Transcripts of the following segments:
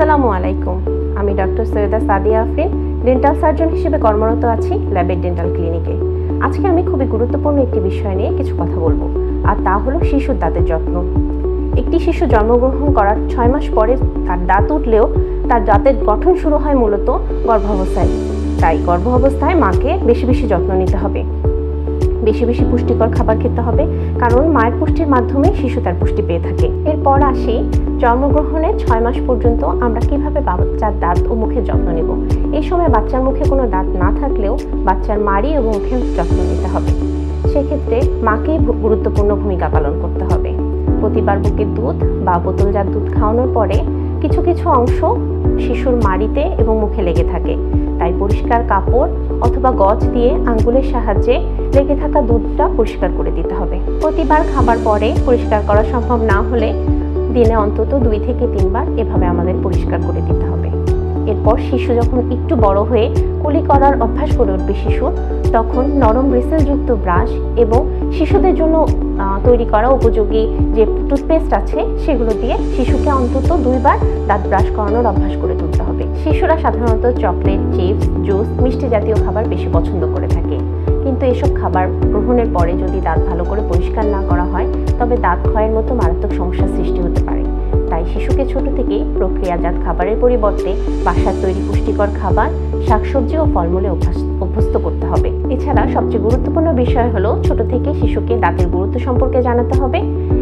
আসসালামু আলাইকুম। আমি doctor Syeda Sadia Afrin dental surgeon হিসেবে কর্মরত আছি ল্যাবের ডেন্টাল ক্লিনিকে আজকে আমি খুবই গুরুত্বপূর্ণ একটি বিষয় নিয়ে কিছু কথা বলব, আর তা হলো শিশুর দাঁতের যত্ন। একটি শিশু জন্মগ্রহণ করার ছয় মাস পরে তার দাঁত উঠলেও তার দাঁতের গঠন শুরু হয় মূলত গর্ভাবস্থায়। তাই গর্ভাবস্থায় মাকে বেশি বেশি যত্ন নিতে হবে। বেশি বেশি পুষ্টিকর খাবার খেতে হবে, কারণ মায়ের পুষ্টির মাধ্যমে শিশু তার পুষ্টি পেয়ে থাকে। এরপর আসি, জন্মগ্রহণের ছয় মাস পর্যন্ত আমরা কীভাবে বাচ্চার দাঁত ও মুখের যত্ন নেব? এই সময় বাচ্চার মুখে কোনো দাঁত না থাকলেও বাচ্চার মাড়ি এবং মুখের যত্ন নিতে হবে। সেক্ষেত্রে মাকেই ভু- গুরুত্বপূর্ণ ভূমিকা পালন করতে হবে। প্রতিবার বুকের দুধ বা বোতলজাত দুধ খাওয়ানোর পরে কিছু কিছু অংশ শিশুর মাড়িতে এবং মুখে লেগে থাকে। তাই পরিষ্কার কাপড় অথবা গজ দিয়ে আঙ্গুলের সাহায্যে লেগে থাকা দুধটা পরিষ্কার করে দিতে হবে। প্রতিবার খাবার পরে পরিষ্কার করা সম্ভব না হলে দিনে অন্তত দুই থেকে তিনবার এভাবে আমাদের পরিষ্কার করে দিতে হবে। এরপর শিশু যখন একটু বড় হয়ে কুলি করার অভ্যাস করে উঠবে শিশুর, তখন নরম ব্রেসেলযুক্ত ব্রাশ এবং শিশুদের জন্য তৈরি করা উপযোগী যে টুথপেস্ট আছে, সেগুলো দিয়ে শিশুকে অন্তত দুইবার দাঁত ব্রাশ করানোর অভ্যাস করে তুলতে হবে। শিশুরা সাধারণত চকলেট চিপস জুস মিষ্টি জাতীয় খাবার বেশি পছন্দ করে থাকে। কিন্তু এসব খাবার গ্রহণের পরে যদি দাঁত ভালো করে পরিষ্কার না করা হয়, তবে দাঁত ক্ষয়ের মতো মারাত্মক সমস্যার সৃষ্টি হতে পারে। তাই শিশুকে ছোট থেকেই প্রক্রিয়াজাত খাবারের পরিবর্তে বাসার তৈরি পুষ্টিকর খাবার, শাকসবজি ও ফলমূলে অভ্যাস অভ্যস্ত করতে হবে। এছাড়া সবচেয়ে গুরুত্বপূর্ণ বিষয় হলো ছোট থেকে শিশুকে দাঁতের গুরুত্ব সম্পর্কে জানাতে হবে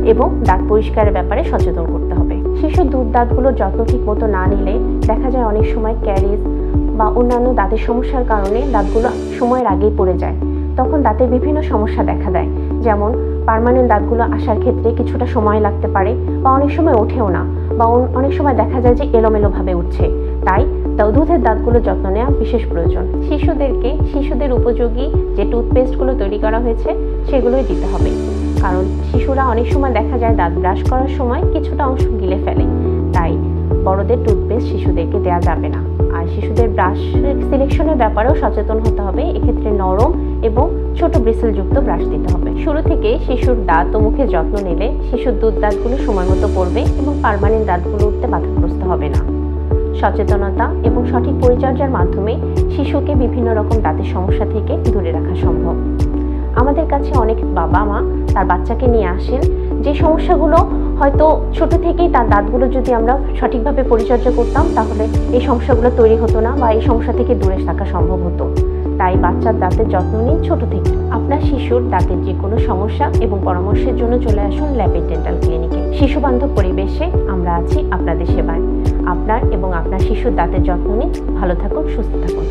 এবং দাঁত পরিষ্কারের ব্যাপারে সচেতন করতে হবে। শিশুর দুধ দাঁতগুলোর যত্ন ঠিক মতো না নিলে দেখা যায় অনেক সময় ক্যারিজ বা অন্যান্য দাঁতের সমস্যার কারণে দাঁতগুলো সময়ের আগেই পড়ে যায়। তখন দাঁতের বিভিন্ন সমস্যা দেখা দেয়। যেমন পার্মানেন্ট দাঁতগুলো আসার ক্ষেত্রে কিছুটা সময় লাগতে পারে বা অনেক সময় ওঠেও না বা অন- অনেক সময় দেখা যায় যে এলোমেলোভাবে উঠছে। তাই তাও দুধের দাঁতগুলো যত্ন নেওয়া বিশেষ প্রয়োজন। শিশুদেরকে, শিশুদের উপযোগী যে টুথপেস্টগুলো তৈরি করা হয়েছে, সেগুলোই দিতে হবে। কারণ শিশুরা অনেক সময় দেখা যায় দাঁত ব্রাশ করার সময় কিছুটা অংশ গিলে ফেলে। তাই বড়দের টুথপেস্ট শিশুদেরকে দেওয়া যাবে না। আর শিশুদের ব্রাশ সিলেকশনের ব্যাপারেও সচেতন হতে হবে। এক্ষেত্রে নরম এবং ছোট ব্রিসেলযুক্ত ব্রাশ দিতে হবে। শুরু থেকে শিশুর দাঁত ও মুখে যত্ন নিলে শিশুর দুধ দাঁতগুলো সময় মতো পড়বে এবং পার্মানেন্ট দাঁতগুলো উঠতে বাধাগ্রস্ত হবে না। সচেতনতা এবং সঠিক পরিচর্যার মাধ্যমে শিশুকে বিভিন্ন রকম দাঁতের সমস্যা থেকে দূরে রাখা সম্ভব। আমাদের কাছে অনেক বাবা মা তার বাচ্চাকে নিয়ে আসেন, যে সমস্যাগুলো হয়তো ছোট থেকেই তার দাঁতগুলো যদি আমরা সঠিকভাবে পরিচর্যা করতাম, তাহলে এই সমস্যাগুলো তৈরি হতো না বা এই সমস্যা থেকে দূরে থাকা সম্ভব হতো। তাই বাচ্চার দাঁতের যত্ন নিন ছোট থেকে। আপনার শিশুর দাঁতের যে কোনো সমস্যা এবং পরামর্শের জন্য চলে আসুন ল্যাবের ডেন্টাল ক্লিনিকে। শিশু বান্ধব পরিবেশে আমরা আছি আপনাদের সেবায়। আপনার এবং আপনার শিশুর দাঁতের যত্ন নিন। ভালো থাকুন সুস্থ থাকুন।